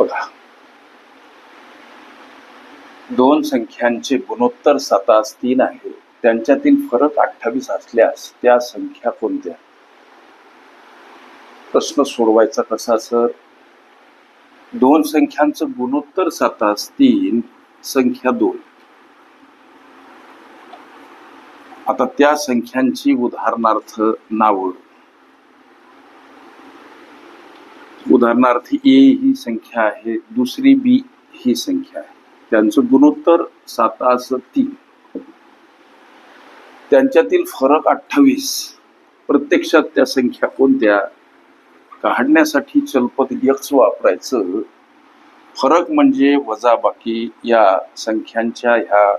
बघा. दोन संख्यांचे गुणोत्तर सतास तीन आहे. त्यांच्यातील फरक अठ्ठावीस असल्यास त्या संख्या कोणत्या? प्रश्न सोडवायचा कसा सर? दोन संख्यांचं गुणोत्तर सतास तीन संख्या दोन. आता त्या संख्यांची उदाहरणार्थ नावं. उदाहरणार्थ ए ही संख्या आहे दुसरी बी ही संख्या आहे. त्यांचं गुणोत्तर सातास तीन त्यांच्यातील फरक अठ्ठावीस. प्रत्यक्षात त्या संख्या कोणत्या? काढण्यासाठी चलपद यक्स वापरायचं. फरक म्हणजे वजाबाकी या संख्यांच्या ह्या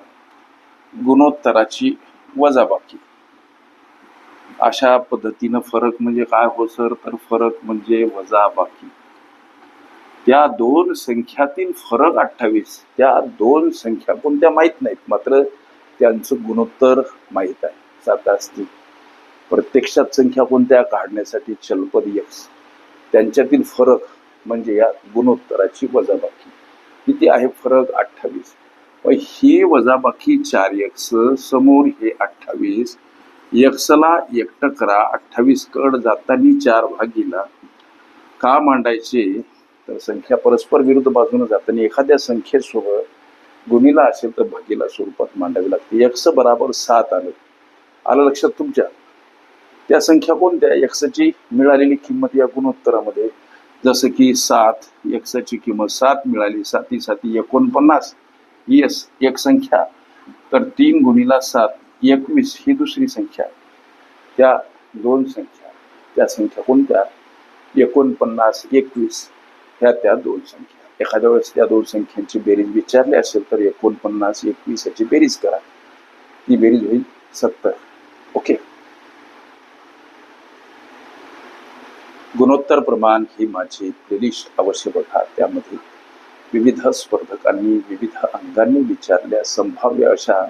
गुणोत्तराची वजाबाकी. अशा पद्धतीनं फरक म्हणजे काय हो सर? तर फरक म्हणजे वजाबाकी त्या दोन संख्यातील फरक अठ्ठावीस त्या दोन संख्या कोणत्या माहीत नाहीत. मात्र त्यांचं गुणोत्तर माहीत आहे. सात असतील. प्रत्यक्षात संख्या कोणत्या? काढण्यासाठी चलपद यक्स त्यांच्यातील फरक म्हणजे या गुणोत्तराची वजाबाकी किती आहे फरक? अठ्ठावीस. मग ही वजाबाकी चार यक्स समोर हे अठ्ठावीस यक्सला एकटकरा अठ्ठावीस कड जाताना चार भागीला. का मांडायचे? तर संख्या परस्पर विरुद्ध बाजूने जाताना एखाद्या संख्येसोबत गुणीला असेल तर भागीला स्वरूपात मांडावी लागते. यक्स बराबर सात आलं. आलं लक्षात तुमच्या? त्या संख्या कोणत्या? यक्सची मिळालेली किंमत या गुणोत्तरामध्ये. जसं की सात यक्सची किंमत सात मिळाली साती साती एकोणपन्नास. येस एक संख्या. तर तीन गुणीला सात. एकवीस ही दुसरी संख्या त्या दोन संख्या, त्या संख्या कोणत्या? एकोणपन्नास, एकवीस, ह्या त्या दोन संख्या. एखाद्या वेळेस त्या दोन संख्यांची बेरीज विचारली असेल तर एकोणपन्नास, एकवीस याची बेरीज करा. ती बेरीज होईल सत्तर. ओके? गुणोत्तर प्रमाण ही माझी प्लेलिस्ट अवश्य बघा. त्यामध्ये विविध स्पर्धकांनी विविध अंगांनी विचारल्या, संभाव्य अशा